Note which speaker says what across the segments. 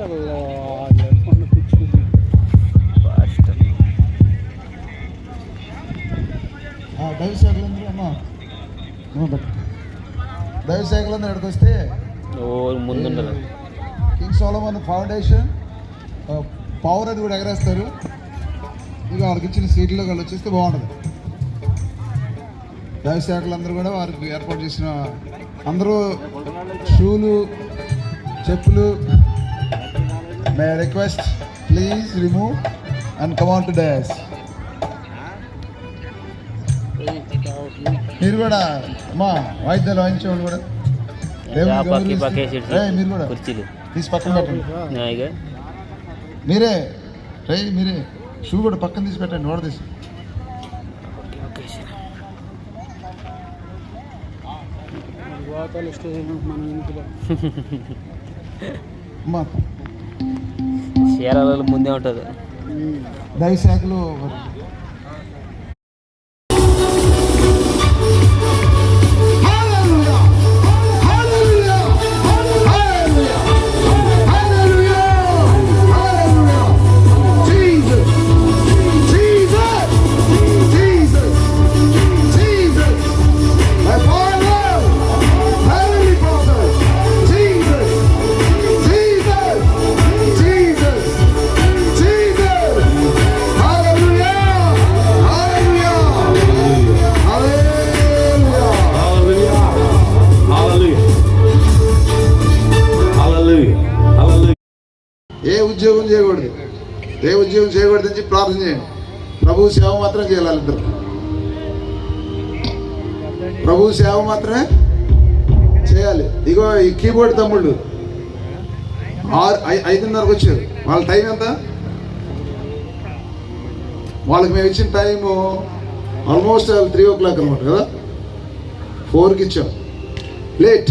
Speaker 1: దైవ శాఖలందరూ అమ్మా. అమ్మ పెట్టు. దైవ శాఖలందరూ ఎక్కడికి వస్తే
Speaker 2: ఓ ముందుండదు.
Speaker 1: కింగ్ సోలమన్ ఫౌండేషన్ పవర్ అది కూడా ఎగరేస్తారు. ఇక వాళ్ళకి ఇచ్చిన సీట్లో వాళ్ళు వచ్చేస్తే బాగుంటుంది. శాఖలందరూ కూడా వారికి ఏర్పాటు చేసిన అందరూ షూలు చెప్పులు may request please remove and come on to dash మీరు కూడా అమ్మా వాయిద్యాలు వాయించేవాళ్ళు కూడా. మీరు కూడా. తీసి పక్కన పెట్టండి. మీరే రై మీరే. షూ కూడా పక్కన తీసి పెట్టండి ఓడ తీసి. అమ్మా.
Speaker 2: చీరాలలో ముందే ఉంటుంది.
Speaker 1: దయ ఏ ఉద్యోగం చేయకూడదు. ఏ ఉద్యోగం చేయకూడదు అని చెప్పి ప్రార్థన చేయండి. ప్రభు సేవ మాత్రం చేయాలి ఇద్దరు ప్రభు సేవ మాత్రమే చేయాలి. ఇగో ఈ కీబోర్డ్ తమ్ముళ్ళు. ఆరు ఐ- ఐదున్నరకు వచ్చారు. వాళ్ళ టైం ఎంత? వాళ్ళకి మేము ఇచ్చిన time almost three o'clock అనమాట కదా? ఫోర్కి ఇచ్చాం. లేట్.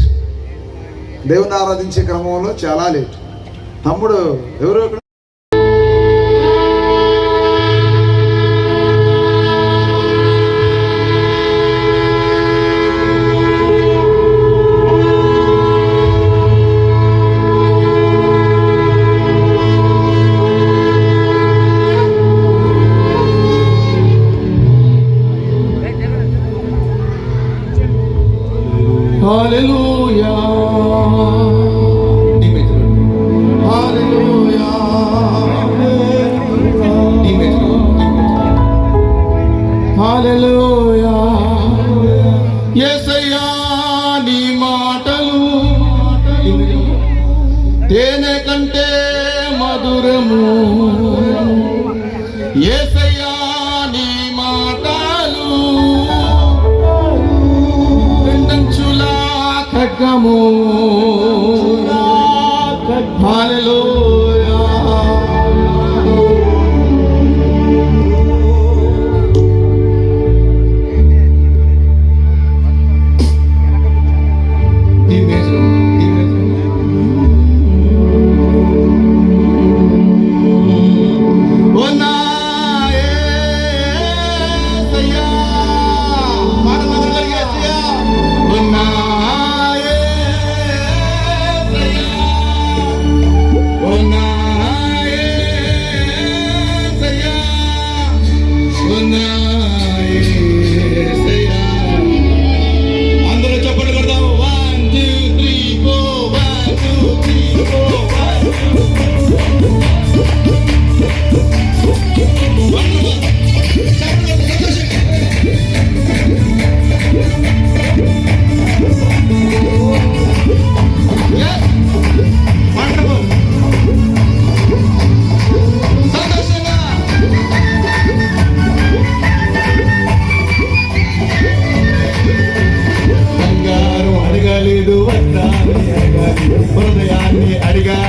Speaker 1: దేవుని ఆరాధించే క్రమంలో చాలా లేట్. తమ్ముడు ఎవరు?
Speaker 3: తేనె కంటే మధురము. యేసయ్యా నీ మాటలు రెండంచులా ఖడ్గము. you guys?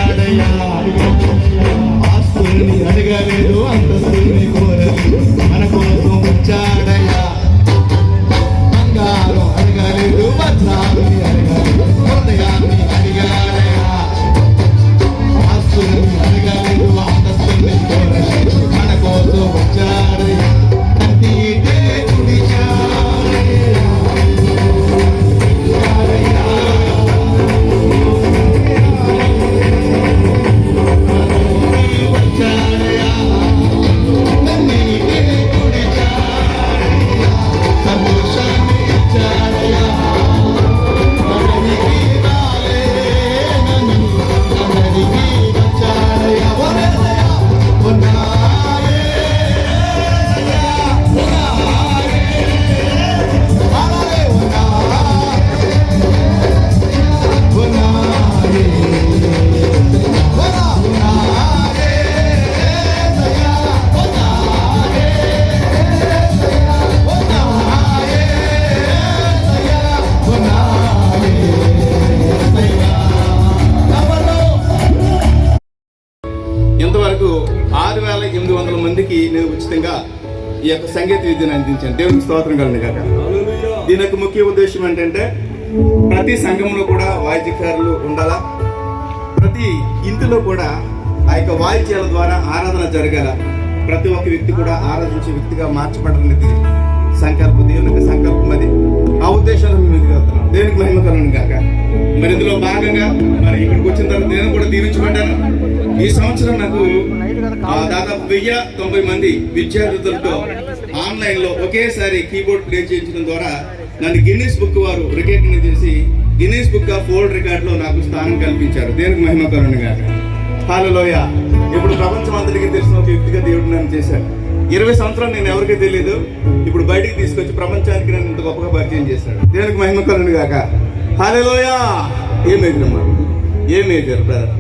Speaker 3: ఇంతవరకు ఆరు వేల ఎనిమిది వందల మందికి నేను ఉచితంగా ఈ యొక్క సంగీత విద్యను అందించాను. దేవునికి స్తోత్రం కలను కాక దీని యొక్క ముఖ్య ఉద్దేశం ఏంటంటే ప్రతి సంఘంలో కూడా వాయిద్యకారులు ఉండాలా? ప్రతి ఇంటిలో కూడా ఆ యొక్క వాయిద్యాల ద్వారా ఆరాధన జరగాల? ప్రతి ఒక్క వ్యక్తి కూడా ఆరాధించే వ్యక్తిగా మార్చబడాలనేది సంకల్పం దేవుని యొక్క సంకల్పం అది. ఆ ఉద్దేశాన్ని మేము ముందుకు వెళ్తున్నాం. దేవునికి మహిమ కలను కాక మరి ఇందులో భాగంగా మరి ఇక్కడికి వచ్చిన తర్వాత నేను కూడా దీవించబడ్డాను. ఈ సంవత్సరం నాకు దాదాపు వెయ్యి తొంభై మంది విద్యార్థులతో ఆన్లైన్లో ఒకేసారి కీబోర్డ్ ప్లే చేయించడం ద్వారా నన్ను గిన్నీస్ బుక్ వారు రికార్డింగ్ చేసి గిన్నీస్ బుక్ ఆఫ్ వరల్డ్ రికార్డ్లో నాకు స్థానం కల్పించారు. దేనికి మహిమ గారు హాలలోయ. ఇప్పుడు ప్రపంచం అందరికీ తెలిసిన ఒక వ్యక్తిగా దేవుడు నన్ను చేశాడు. ఇరవై సంవత్సరాలు నేను ఎవరికీ తెలియదు. ఇప్పుడు బయటికి తీసుకొచ్చి ప్రపంచానికి నన్ను ఇంత గొప్పగా పరిచయం చేశాడు. దేనికి మహిమ కరుణ్ గాక. హాలలోయ. ఏ మేజర్ అమ్మా? A major brother?